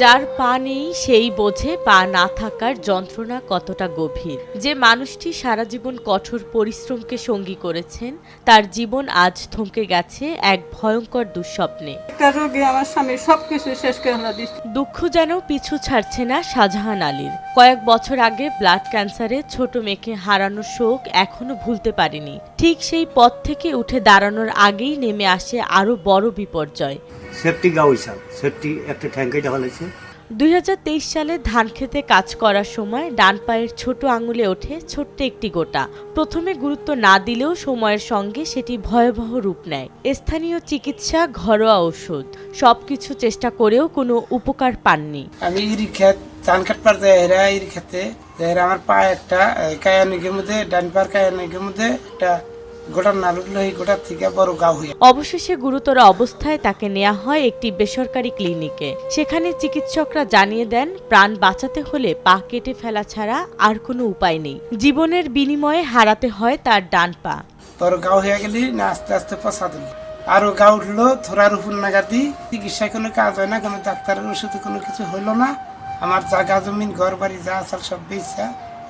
যার পা নেই সেই বোঝে পা না থাকার যন্ত্রণা কতটা গভীর। যে মানুষটি সারা জীবন কঠোর পরিশ্রমকে সঙ্গী করেছেন তার জীবন আজ থমকে গেছে এক ভয়ঙ্কর দুঃস্বপ্নে। আমার স্বামী সবকিছু শেষ করে দুঃখ যেন পিছু ছাড়ছে না শাহজাহান আলীর। কয়েক বছর আগে ব্লাড ক্যান্সারে ছোট মেয়েকে হারানোর শোক এখনও ভুলতে পারেনি। ঠিক সেই পথ থেকে উঠে দাঁড়ানোর আগেই নেমে আসে আরও বড় বিপর্যয়। সেফটি গাউইসাল সেফটি একটা ট্যাঙ্কে হয়েছে দু হাজার তেইশ সালে ধান খেতে কাজ করার সময় ডান পায়ের ছোট আঙুলে ওঠে ছোট্ট একটি গোটা। প্রথমে গুরুত্ব না দিলেও সময়ের সঙ্গে সেটি ভয়াবহ রূপ নেয়। স্থানীয় চিকিৎসা, ঘরোয়া ওষুধ, সবকিছু চেষ্টা করেও কোনো উপকার পাননি। আমি ইরি খেত, ধান কাটবার এরা খেতে এরা আমার পা একটা কায়ানিকের মধ্যে, ডান পার কায়ানিকের মধ্যে একটা গোটা গোটা থেকে বড় হয়ে অবশেষে গুরুতর অবস্থায় তাকে নেওয়া হয় একটি বেসরকারি ক্লিনিকে। সেখানে চিকিৎসকরা জানিয়ে দেন প্রাণ বাঁচাতে হলে পা কেটে ফেলা ছাড়া আর কোনো উপায় নেই। জীবনের বিনিময়ে হারাতে হয় তার ডান পা। বড় গাও হয়ে গেলি না আস্তে আস্তে পচা দিল। আরও গা উঠল থোড়ার উপর নাগাদি চিকিৎসায় কোনো কাজ হয় না কোনো ডাক্তারের ওষুধে কোনো কিছু হইল না। আমার জায়গা জমিন ঘর বাড়ি যা আসার সব বেচা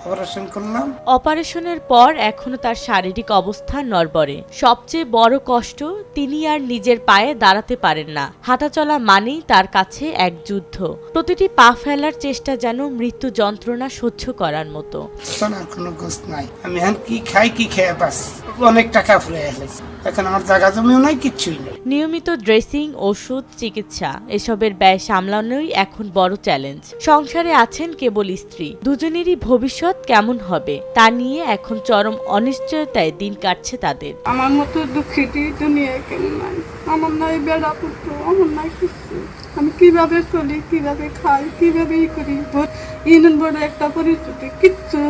অপারেশন করলাম। অপারেশনের পর এখনও তার শারীরিক অবস্থা নড়বড়ে। সবচেয়ে বড় কষ্ট তিনি আর নিজের পায়ে দাঁড়াতে পারেন না। হাঁটাচলা মানেই তার কাছে এক যুদ্ধ। প্রতিটি পা ফেলার চেষ্টা যেন মৃত্যু যন্ত্রণা সহ্য করার মতো। কোনো গোস নাই। আমি এখন কি খাই কি খেয়ে বাস অনেক টাকা ফুরে এখন আমার জায়গা জমিও নাই কিচ্ছুই নেই। নিয়মিত ড্রেসিং, ওষুধ, চিকিৎসা এসবের ব্যয় সামলানোই এখন বড় চ্যালেঞ্জ। সংসারে আছেন কেবল স্ত্রী। দুজনেরই ভবিষ্যৎ কেমন হবে তা নিয়ে এখন চরম অনিশ্চয়তায় দিন কাটছে তাদের। আমার মতো দুঃখিত আমার নাই বেড়া পুত্র, আমার নাই কিছু আমি কীভাবে চলি, কীভাবে খাই, কীভাবে ই করি? ইউনিয়ন বোর্ডে একটা পরিস্থিতি। কিচ্ছু।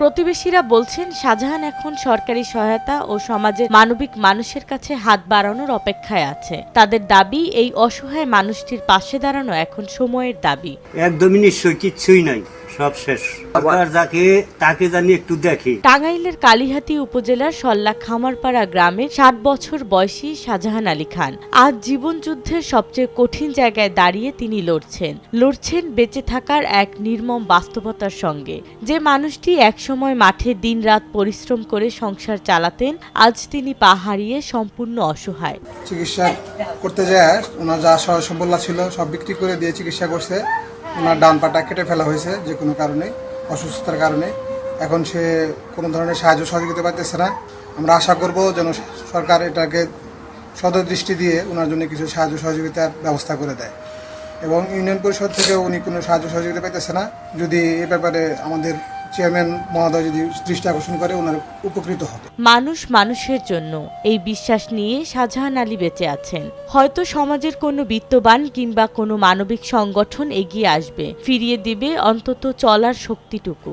প্রতিবেশীরা বলছেন, শাহজাহান এখন সরকারি সহায়তা ও সমাজের মানবিক মানুষের কাছে হাত বাড়ানোর অপেক্ষায় আছে। তাদের দাবি, এই অসহায় মানুষটির পাশে দাঁড়ানো এখন সময়ের দাবি। একদমই নিশ্চয় কিছুই নাই। সব শেষ। যাকে তাকে জানি একটু দেখে। টাঙ্গাইলের কালিহাতী উপজেলার সল্লা খামারপাড়া গ্রামের ষাট বছর বয়সী শাহজাহান আলী খান। আজ জীবন যুদ্ধের সবচেয়ে কঠিন জায়গায় দাঁড়িয়ে তিনি লড়ছেন। লড়ছেন বেঁচে থাকার এক নির্মম বাস্তবতার সঙ্গে। যে মানুষটি একসময় মাঠে দিনরাত পরিশ্রম করে সংসার চালাতেন আজ তিনি পা হারিয়ে সম্পূর্ণ অসহায়। চিকিৎসা করতে যায় ওনার যা সম্পল্লা ছিল সব বিক্রি করে দিয়ে চিকিৎসা করছে। ওনার ডান পাটা কেটে ফেলা হয়েছে যে কোনো কারণে, অসুস্থতার কারণে। এখন সে কোনো ধরনের সাহায্য সহযোগিতা পাইতেছে না। আমরা আশা করব যেন সরকার এটাকে সদর দৃষ্টি দিয়ে ওনার জন্য কিছু সাহায্য সহযোগিতার ব্যবস্থা করে দেয়। এবং ইউনিয়ন পরিষদ থেকে উনি কোনো সাহায্য সহযোগিতা পাইতেছে না। যদি এ ব্যাপারে আমাদের চেয়ারম্যান মহোদয় যদি দৃষ্টি আকর্ষণ করে, ওনার উপকৃত হবে। মানুষ মানুষের জন্য এই বিশ্বাস নিয়ে শাহজাহান আলী বেঁচে আছেন। হয়তো সমাজের কোনো বিত্তবান কিংবা কোনো মানবিক সংগঠন এগিয়ে আসবে, ফিরিয়ে দিবে অন্তত চলার শক্তিটুকু।